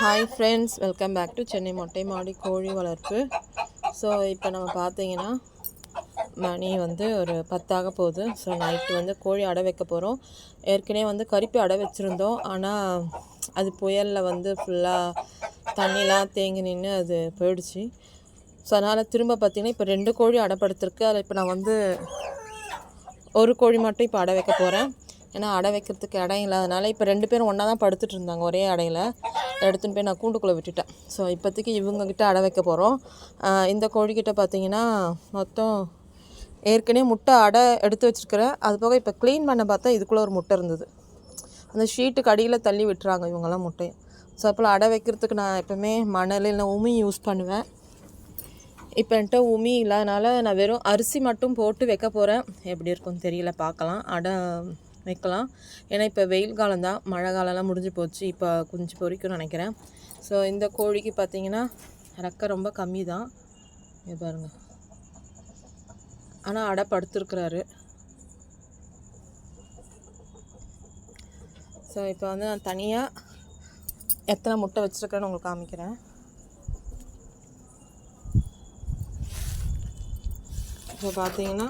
Hi friends welcome back to Chennai மொட்டை மாடி கோழி வளர்ப்பு ஸோ இப்போ நம்ம பார்த்தீங்கன்னா மணி வந்து ஒரு பத்தாக போகுது. ஸோ நைட்டு வந்து கோழி அடை வைக்க போகிறோம் ஏற்கனவே வந்து கருப்பி அடை வச்சுருந்தோம். ஆனால் அது புயலில் வந்து ஃபுல்லாக தண்ணிலாம் தேங்கி நின்று அது போயிடுச்சு. ஸோ அதனால் திரும்ப பார்த்தீங்கன்னா இப்போ ரெண்டு கோழி அடைப்படுத்திருக்கு அதில் இப்போ நான் வந்து ஒரு கோழி மட்டும் இப்போ அடை வைக்க போகிறேன் ஏன்னா அடை வைக்கிறதுக்கு இடம் இல்லாதனால இப்போ ரெண்டு பேரும் ஒன்றா தான் படுத்துட்டு இருந்தாங்க ஒரே அடையில். எடுத்துன்னு போய் நான் கூண்டுக்குள்ளே விட்டுட்டேன். ஸோ இப்போதைக்கு இவங்கக்கிட்ட அடை வைக்க போகிறோம் இந்த கோழிக்கிட்ட பார்த்தீங்கன்னா மொத்தம் ஏற்கனவே முட்டை அடை எடுத்து வச்சுருக்கிறேன் அது போக இப்போ க்ளீன் பண்ண பார்த்தா இதுக்குள்ளே ஒரு முட்டை இருந்தது. அந்த ஷீட்டுக்கு அடியில் தள்ளி விட்டுறாங்க இவங்கெல்லாம் முட்டையை. ஸோ அப்போலாம் அடை வைக்கிறதுக்கு நான் எப்போவுமே மணல் இல்லை உமி யூஸ் பண்ணுவேன். இப்போ என்கிட்ட உமி இல்லாதனால நான் வெறும் அரிசி மட்டும் போட்டு வைக்க போகிறேன் எப்படி இருக்கும்னு தெரியல பார்க்கலாம். அடை வைக்கலாம். ஏன்னா இப்போ வெயில் காலம் தான். மழை காலம்லாம் முடிஞ்சு போச்சு. இப்போ கொஞ்சம் பொரிக்கும்னு நினைக்கிறேன். ஸோ இந்த கோழிக்கு பார்த்தீங்கன்னா ரெக்கை ரொம்ப கம்மி தான். இது பாருங்கள் ஆனால் அடை படுத்துருக்குறாரு. ஸோ இப்போ வந்து நான் தனியாக எத்தனை முட்டை வச்சுருக்கேன்னு உங்களுக்கு காமிக்கிறேன். இப்போ பார்த்தீங்கன்னா